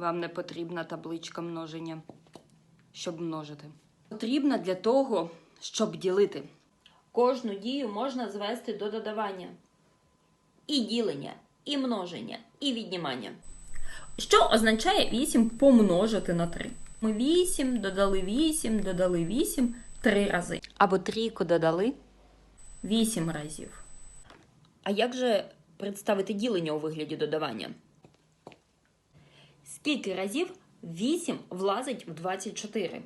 вам не потрібна табличка множення, щоб множити. Потрібна для того, щоб ділити. Кожну дію можна звести до додавання. І ділення, і множення, і віднімання. Що означає 8 помножити на 3? Ми 8, додали 8, додали 8 3 рази. Або трійку додали. 8 разів. А як же представити ділення у вигляді додавання? Скільки разів 8 влазить в 24?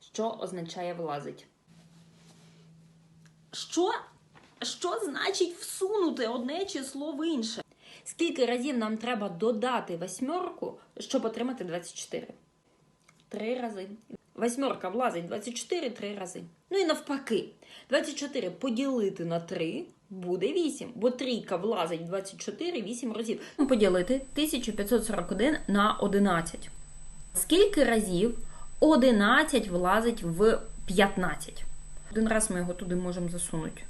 Що означає влазить? Що? Що значить всунути одне число в інше? Скільки разів нам треба додати восьмерку, щоб отримати 24? Три рази. Восьмерка влазить 24 три рази. Ну і навпаки, 24 поділити на 3 буде 8, бо трійка влазить в 24 8 разів. Ну, Поділити 1541 на 11. Скільки разів 11 влазить в 15? Один раз ми його туди можемо засунути.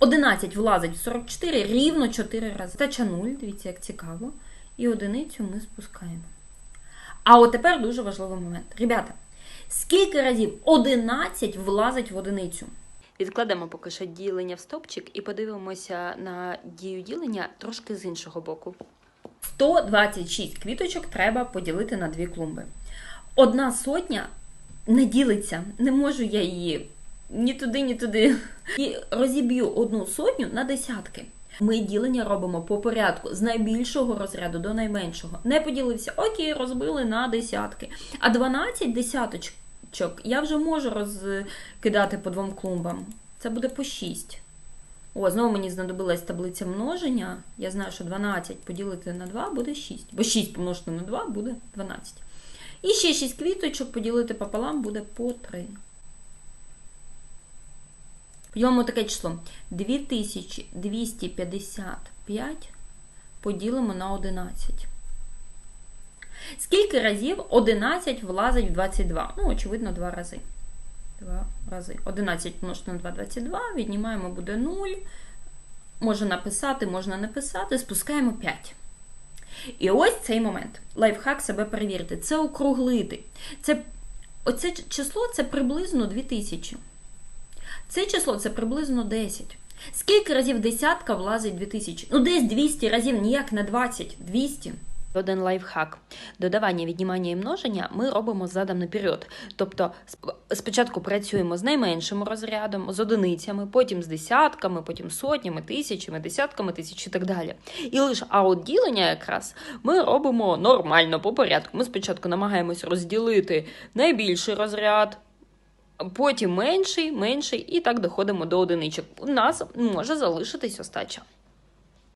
11 влазить в 44 рівно 4 рази. Тача 0, дивіться, як цікаво. І одиницю ми спускаємо. А от тепер дуже важливий момент. Ребята, скільки разів 11 влазить в одиницю? Відкладемо поки що ділення в стопчик і подивимося на дію ділення трошки з іншого боку. 126 квіточок треба поділити на дві клумби. Одна сотня не ділиться, не можу я її ні туди, ні туди. І розіб'ю одну сотню на десятки. Ми ділення робимо по порядку з найбільшого розряду до найменшого. Не поділився, окей, розбили на десятки. А 12 десяточок я вже можу розкидати по двом клумбам. Це буде по 6. О, знову мені знадобилась таблиця множення. Я знаю, що 12 поділити на 2 буде 6. Бо 6 помножити на 2 буде 12. І ще 6 квіточок поділити пополам буде по 3. Поділимо таке число. 2255 поділимо на 11. Скільки разів 11 влазить в 22? Ну, очевидно, 2 рази. 2 рази. 11 помножити на 2 22, віднімаємо буде 0. Можна написати, можна не писати, спускаємо 5. І ось цей момент. Лайфхак себе перевірити. Це округлити. Це, оце число це приблизно 2000. Це число це приблизно 10. Скільки разів десятка влазить 2000? Ну, десь 200 разів, ніяк не 20, 200. Один лайфхак. Додавання, віднімання і множення ми робимо задом наперед. Тобто спочатку працюємо з найменшим розрядом, з одиницями, потім з десятками, потім сотнями, тисячами, десятками тисяч і так далі. І лише а от ділення якраз ми робимо нормально по порядку. Ми спочатку намагаємось розділити найбільший розряд. Потім менший, менший, і так доходимо до одиничок. У нас може залишитись остача.